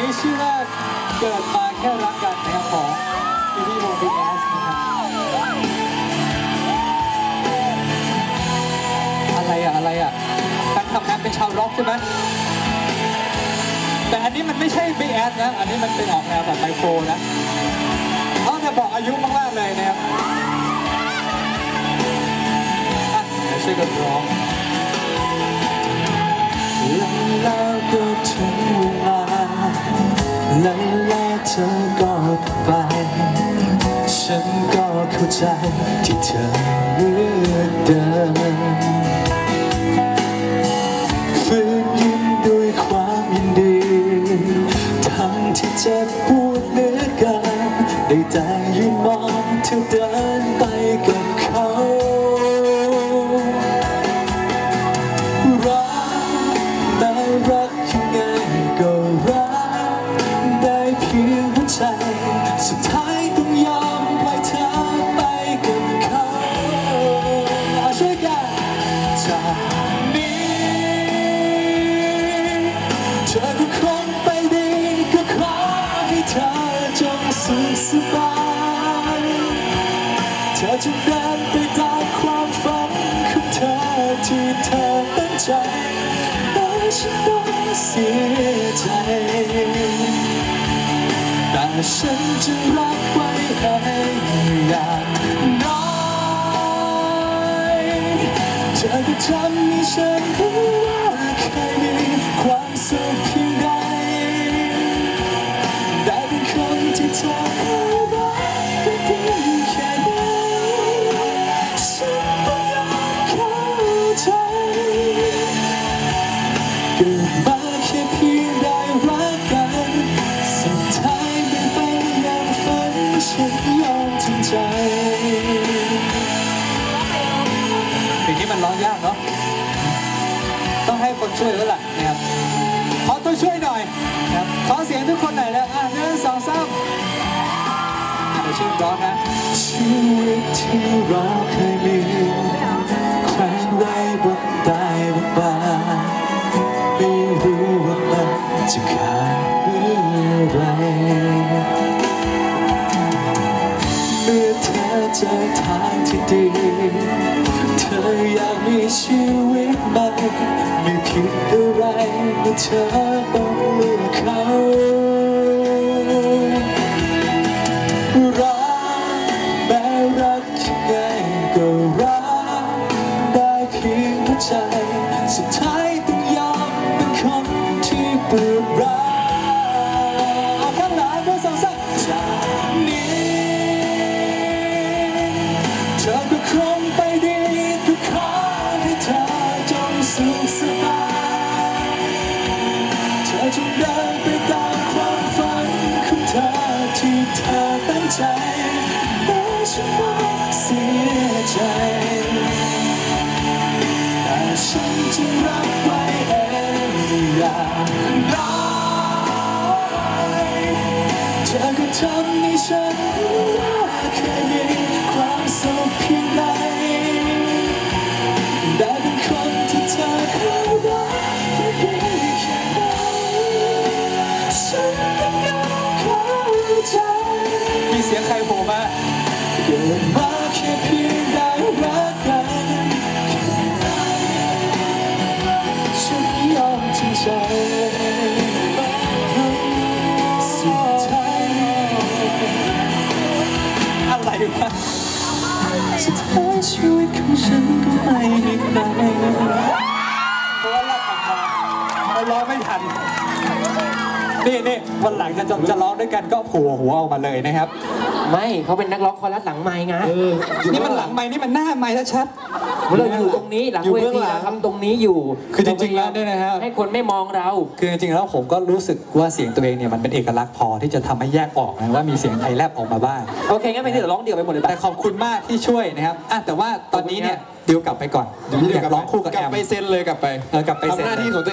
นี้ชื่อว่าเกิดมาแค่รักกันนะครับของพี่พี่วงบีแอสนะครับอะไรอะอะไรอะการทำงานเป็นชาวร็อกใช่ไหมแต่อันนี้มันไม่ใช่บีแอสนะ อันนี้มันเป็นออกแนวแบบไมโครนะเขาจะบอกอายุมากๆเลยนะครับอะเดี๋ยวช่วยกันร้องแล้วก็ถึง เวลาแล้วแล้วเธอก็ไป ฉันก็เข้าใจที่เธอเลือกเดินฝืนยิ้มด้วยความยินดี ทั้งที่เจ็บปวดเหลือเกินได้ใจ สบายเธอจะเดินไปตามความฝันของเธอที่เธอตั้งใจแต่ฉันต้องเสียใจ แต่ฉันจะรับไว้เองอย่างน้อยเธอก็ทำให้ฉันรู้ ช่วยแล้วล่ะนะครับขอตัวช่วยหน่อยนะครับขอเสียงทุกคนหน่อยแล้วอะหนึ่งสองสามเดี๋ยวช่วยร้องนะชีวิตที่เราเคยมีแขวนไว้บนใต้บนบานไม่รู้ว่ามันจะขาดเมื่อไรเมื่อเธอเจอทางที่ดี อยากมีชีวิตใหม่ไม่ผิดอะไรเมื่อเธอต้องเลือกเขารักแม้รักยังไงก็รักได้เพียงหัวใจ สุดท้ายต้องยอมเป็นคนที่ปวดร้าวเอา ใจแต่ฉันไม่เสียใจแต่ฉันจะรับไว้เองอย่างน้อยเธอก็ทำให้ฉัน ชีวิตของฉันก็ไม่มีใครเพราะว่าเราขับมาเราร้องไม่ทัน นี่นี่วันหลังจะจะจะร้องด้วยกันก็โผล่หัวออกมาเลยนะครับ ไม่เขาเป็นนักร้องคอรัสหลังไม้ไงนี่มันหลังไม้นี่มันหน้าไม้ชัด เราอยู่ตรงนี้หลังอยู่เวเบื้องทีหลัเรางทำตรงนี้อยู่คือจริงๆแล้วเนี่ยนะครับให้คนไม่มองเรา คือจริงๆแล้วผมก็รู้สึกว่าเสียงตัวเองเนี่ยมันเป็นเอกลักษณ์พอที่จะทำให้แยกออกนะว่ามีเสียงไทยแลบออกมาบ้างโอเคงั้นเพลงนี้เดี๋ยวร้องเดี่ยวไปหมดเลยแต่ปะขอบคุณมากที่ช่วยนะครับอะแต่ว่าตอนนี้เนี่ยดิวกลับไปก่อนอยากร้องคู่กับกลัแอบมไปเซ็นเลยกลับไปเออกลับไปเซ็นทำหน้าที่ของตัว